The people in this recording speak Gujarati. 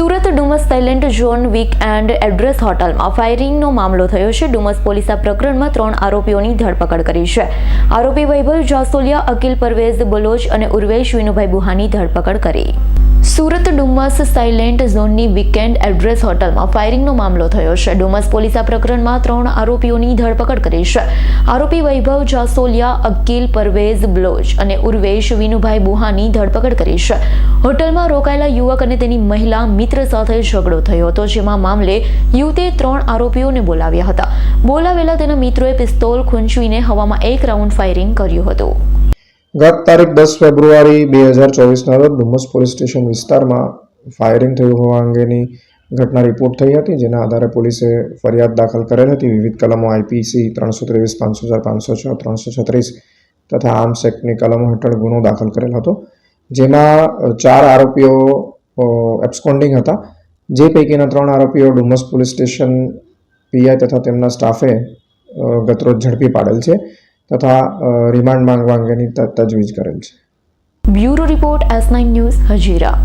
Surat Dumas silent zone weekend address હોટલમાં ફાયરિંગનો મામલો થયો છે. ડુમસ પોલીસે આ પ્રકરણમાં ત્રણ આરોપીઓની ધરપકડ કરી છે. આરોપી વૈભવ જાસોલિયા, અકિલ પરવેઝ બલોચ અને ઉર્વેશ વિનુભાઈ બુહાની ધરપકડ કરી. સુરત ડુમસ સાયલેન્ટ ઝોનની વીકેન્ડ એડ્રેસ હોટલમાં ફાયરિંગનો મામલો થયો છે. ડુમસ પોલીસ આ પ્રકરણમાં ત્રણ આરોપીઓની ધરપકડ કરી છે. આરોપી વૈભવ જાસોલિયા, અકિલ પરવેઝ બ્લોચ અને ઉર્વેશ વિનુભાઈ બુહાની ધરપકડ કરી છે. હોટલમાં રોકાયેલા યુવક અને તેની મહિલા મિત્ર સાથે ઝઘડો થયો હતો, જેમાં મામલે યુવતે ત્રણ આરોપીઓને બોલાવ્યા હતા. બોલાવેલા તેના મિત્રોએ પિસ્તોલ ખૂંચવીને હવામાં એક રાઉન્ડ ફાયરિંગ કર્યું હતું. ગત તારીખ દસ ફેબ્રુઆરી બે હજાર ચોવીસના રોજ ડુમસ પોલીસ સ્ટેશન વિસ્તારમાં ફાયરિંગ થયું હોવા અંગેની ઘટના રિપોર્ટ થઈ હતી, જેના આધારે પોલીસે ફરિયાદ દાખલ કરેલ હતી. વિવિધ કલમો આઈપીસી ત્રણસો ત્રેવીસ, પાંચસો ચાર, પાંચસો છ, ત્રણસો છત્રીસ તથા આર્મ્સ એક્ટની કલમો હેઠળ ગુનો દાખલ કરેલ હતો. જેમાં ચાર આરોપીઓ એબ્સકોન્ડિંગ હતા. જે પૈકીના ત્રણ આરોપીઓ ડુમસ પોલીસ સ્ટેશન પીઆઈ તથા તેમના સ્ટાફે ગતરોજ ઝડપી પાડેલ છે. તથા રિમાન્ડ માંગવા અંગેની તજવીજ કરેલ છે. Bureau report S nine news Hazira.